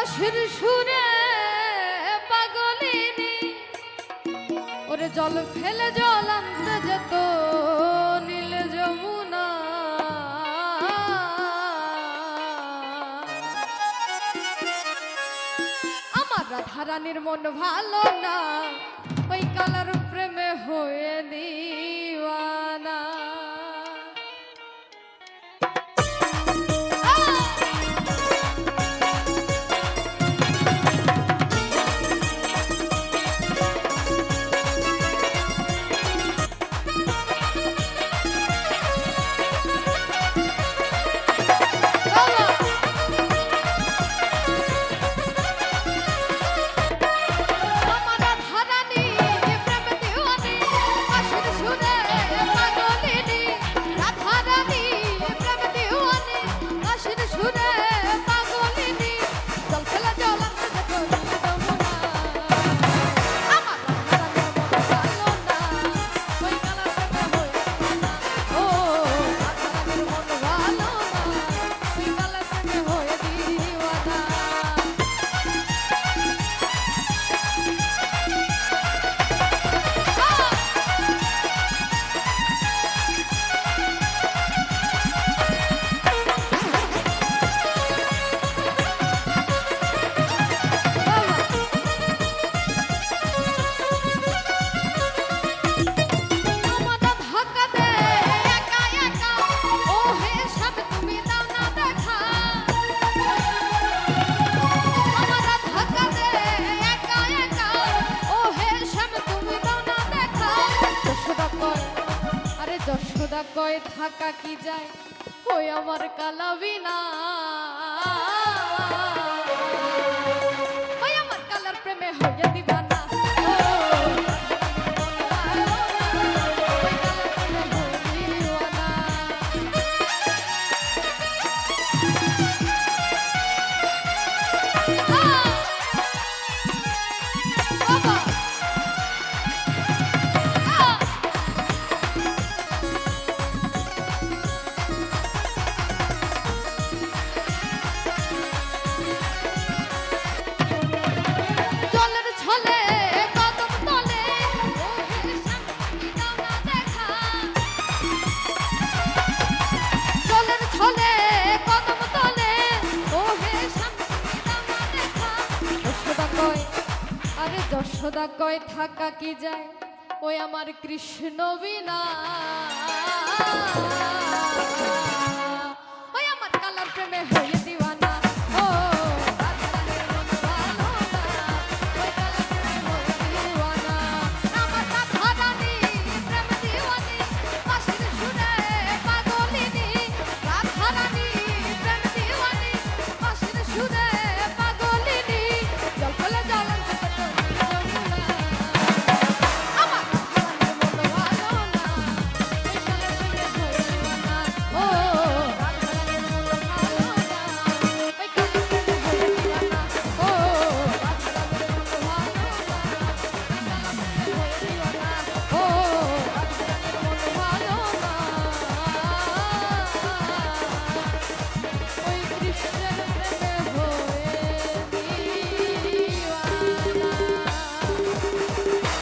বাঁশুর সুরে পাগলিনি, ওরে জল ফেলে জল আনতে যেত, নীল যমুনা। আমার রাধারানীর মন ভালো না, ওই কালার প্রেমে হয়ে নি। যশোদা কয় থাকা কি যায়? কই আমার কালা বিনা যশোদা কয়, থাকা কি যায়? ওই আমার কৃষ্ণ বিনা ওই আমার কালার প্রেমে হয়ে দিবানা ও that!